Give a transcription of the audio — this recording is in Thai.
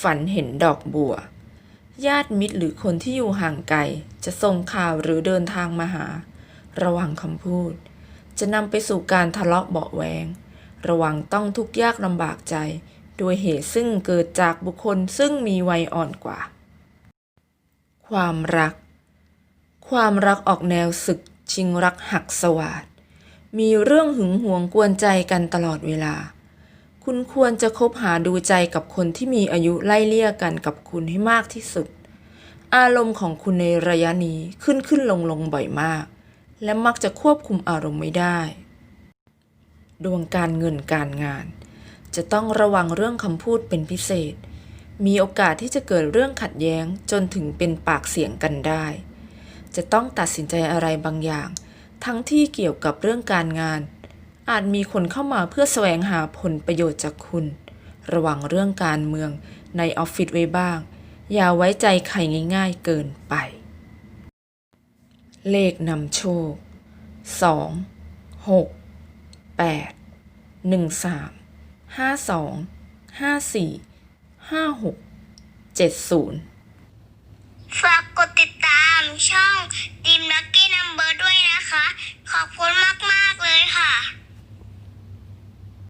ฝันเห็นดอกบัว ญาติมิตรหรือคนที่อยู่ห่างไกล จะส่งข่าวหรือเดินทางมาหา ระวังคำพูด จะนำไปสู่การทะเลาะเบาแวง ระวังต้องทุกข์ยากลำบากใจ โดยเหตุซึ่งเกิดจากบุคคลซึ่งมีวัยอ่อนกว่า ความรัก ความรักออกแนวศึกชิงรักหักสวาดมีเรื่องหึงหวงกวนใจกันตลอดเวลา คุณควรจะคบหาดูใจกับคนที่มีอายุไล่เลี่ยกันกับคุณให้มากที่สุด อารมณ์ของคุณในระยะนี้ขึ้นขึ้นลงลงบ่อยมาก และมักจะควบคุมอารมณ์ไม่ได้ ดวงการเงินการงาน จะต้องระวังเรื่องคำพูดเป็นพิเศษ มีโอกาสที่จะเกิดเรื่องขัดแย้งจนถึงเป็นปากเสียงกันได้ จะต้องตัดสินใจอะไรบางอย่าง ทั้งที่เกี่ยวกับเรื่องการงาน อาจมีคนเข้ามาเพื่อแสวงหาผลประโยชน์จากคุณ ระวังเรื่องการเมืองในออฟฟิศไว้บ้าง อย่าไว้ใจใครง่ายๆเกินไป เลขนำโชค 2 6 8 1 3 5 2 5 4 5 6 7 0 ฝากกดติดตามช่อง